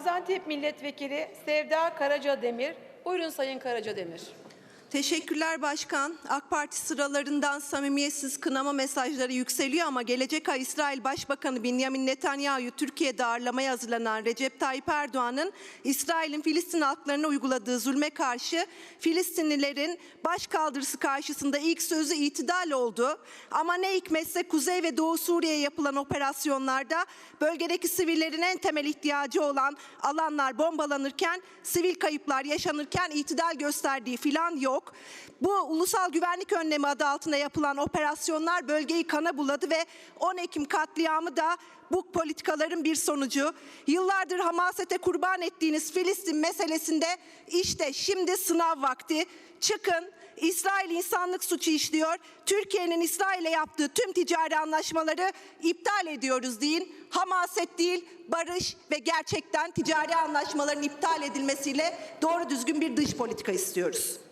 Gaziantep Milletvekili Sevda Karaca Demir. Buyurun Sayın Karaca Demir. Teşekkürler Başkan. AK Parti sıralarından samimiyetsiz kınama mesajları yükseliyor ama gelecek ay İsrail Başbakanı Benjamin Netanyahu Türkiye'de ağırlamaya hazırlanan Recep Tayyip Erdoğan'ın İsrail'in Filistin halklarına uyguladığı zulme karşı Filistinlilerin başkaldırısı karşısında ilk sözü itidal oldu. Ama ne hikmetse Kuzey ve Doğu Suriye'ye yapılan operasyonlarda bölgedeki sivillerin en temel ihtiyacı olan alanlar bombalanırken, sivil kayıplar yaşanırken itidal gösterdiği filan yok. Bu ulusal güvenlik önlemi adı altında yapılan operasyonlar bölgeyi kana buladı ve 10 Ekim katliamı da bu politikaların bir sonucu. Yıllardır hamasete kurban ettiğiniz Filistin meselesinde işte şimdi sınav vakti. Çıkın İsrail insanlık suçu işliyor. Türkiye'nin İsrail'e yaptığı tüm ticari anlaşmaları iptal ediyoruz deyin. Hamaset değil, barış ve gerçekten ticari anlaşmaların iptal edilmesiyle doğru düzgün bir dış politika istiyoruz.